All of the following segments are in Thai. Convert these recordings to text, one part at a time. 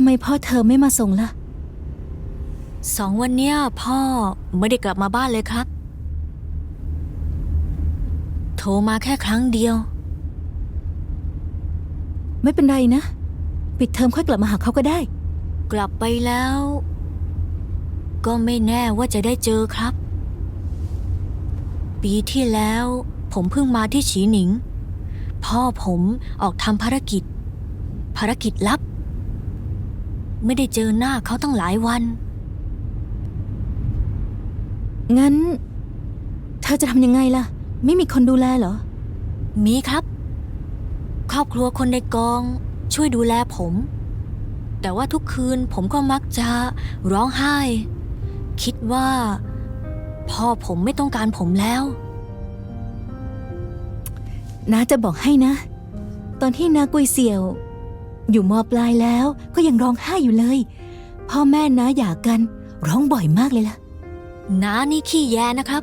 ำไมพ่อเธอไม่มาส่งล่ะ สองวันเนี้ยพ่อไม่ได้กลับมาบ้านเลยครับ โทรมาแค่ครั้งเดียว ไม่เป็นไรนะ ปิดเทอมค่อยกลับมาหาเขาก็ได้ กลับไปแล้ว ก็ไม่แน่ว่าจะได้เจอครับ ปีที่แล้วผมเพิ่งมาที่ฉีหนิง พ่อผมออกทำภารกิจ ภารกิจลับ ไม่ได้เจอหน้าเขาตั้งหลายวัน งั้น เธอจะทำยังไงล่ะ ไม่มีคนดูแลเหรอ มีครับ ครอบครัวคนในกองช่วยดูแลผม แต่ว่าทุกคืนผมก็มักจะร้องไห้ คิดว่า พ่อผมไม่ต้องการผมแล้ว น้าจะบอกให้นะ ตอนที่นากุยเสี่ยว อยู่มปลายแล้วก็ยังร้องไห้อยู่เลย พ่อแม่น้าหย่ากัน ร้องบ่อยมากเลยล่ะ น้านี่ขี้แยนะครับ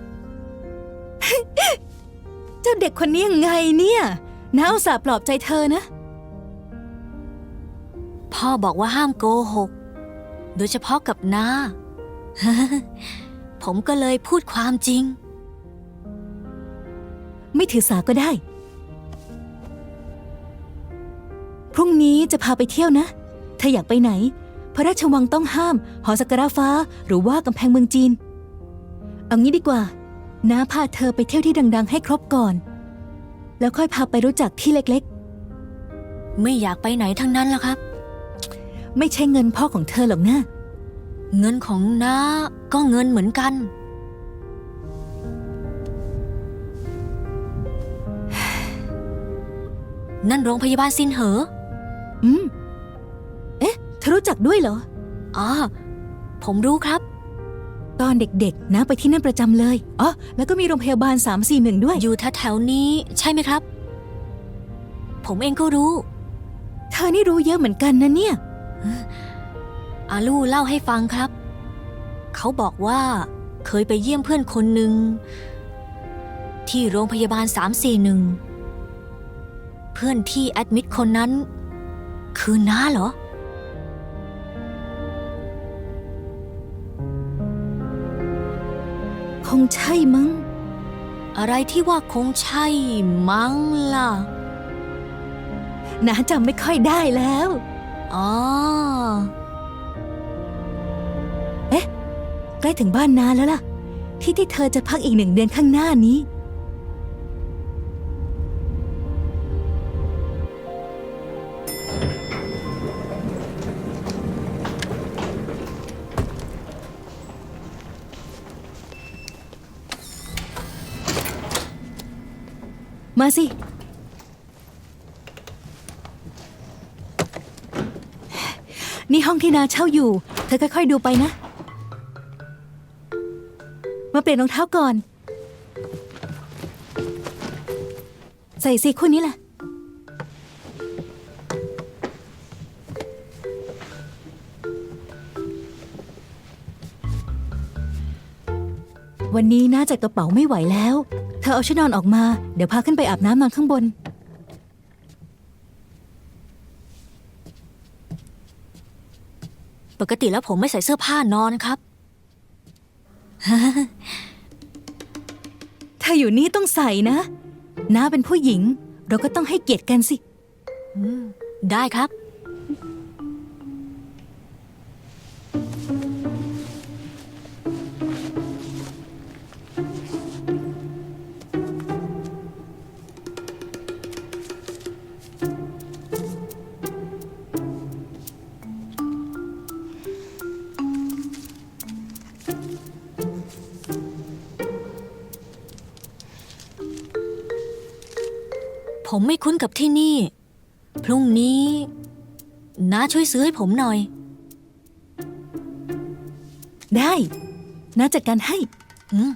เจ้าเด็กคนนี้ยังไงเนี่ยน้าอุตส่าห์ปลอบใจเธอนะ พ่อบอกว่าห้ามโกหก โดยเฉพาะกับน้า ผมก็เลยพูดความจริง ไม่ถือสาก็ได้ พรุ่งนี้จะพาไปเที่ยวนะ เธออยากไปไหน พระราชวังต้องห้าม หอสักการะฟ้า หรือว่ากำแพงเมืองจีน เอางี้ดีกว่า น้าพาเธอไปเที่ยวที่ดัง ๆ ให้ครบก่อน แล้วค่อยพาไปรู้จักที่เล็กไม่อยากไปไหนทั้งนั้นละครับ ๆ ไม่ใช่เงินพ่อของเธอหรอกนะ เงินของน้าก็เงินเหมือนกัน นั่นโรงพยาบาลซินเหอ อืม เอ๊ะเธอรู้จักด้วยเหรอ อ๋อ ผมรู้ครับ ตอนเด็กๆ นะไปที่นั่นประจำเลย อ๋อ แล้วก็มีโรงพยาบาล 341 ด้วย อยู่แถวๆนี้ใช่ไหมครับ ผมเองก็รู้ เธอนี่รู้เยอะเหมือนกันนะเนี่ย อาลูเล่าให้ฟังครับ เขาบอกว่าเคยไปเยี่ยมเพื่อนคนหนึ่ง ที่โรงพยาบาล 341 เพื่อนที่แอดมิดคนนั้น คือน้าเหรอ คงใช่มั้ง อะไรที่ว่าคงใช่มั้งล่ะนาจำไม่ค่อยได้แล้ว อ๋อ ใกล้ถึงบ้านนาแล้วล่ะ ที่ที่เธอจะพักอีกหนึ่งเดือนข้างหน้านี้ มาสิ นี่ห้องที่นาเช่าอยู่ เธอค่อยๆดูไปนะ มาเปลี่ยนรองเท้าก่อน ใส่สิคู่นี้แหละ วันนี้น่าจะกระเป๋าไม่ไหวแล้ว ธอเอาชุดนอนออกมา เดี๋ยวพาขึ้นไปอาบน้ำนอนข้างบน ปกติแล้วผมไม่ใส่เสื้อผ้านอนครับเธออยู่นี่ต้องใส่นะ น้าเป็นผู้หญิง เราก็ต้องให้เกียรติกันสิ ได้ครับ ผมไม่คุ้นกับที่นี่ พรุ่งนี้น้าช่วยซื้อให้ผมหน่อย ได้น้าจัดการให้ อืม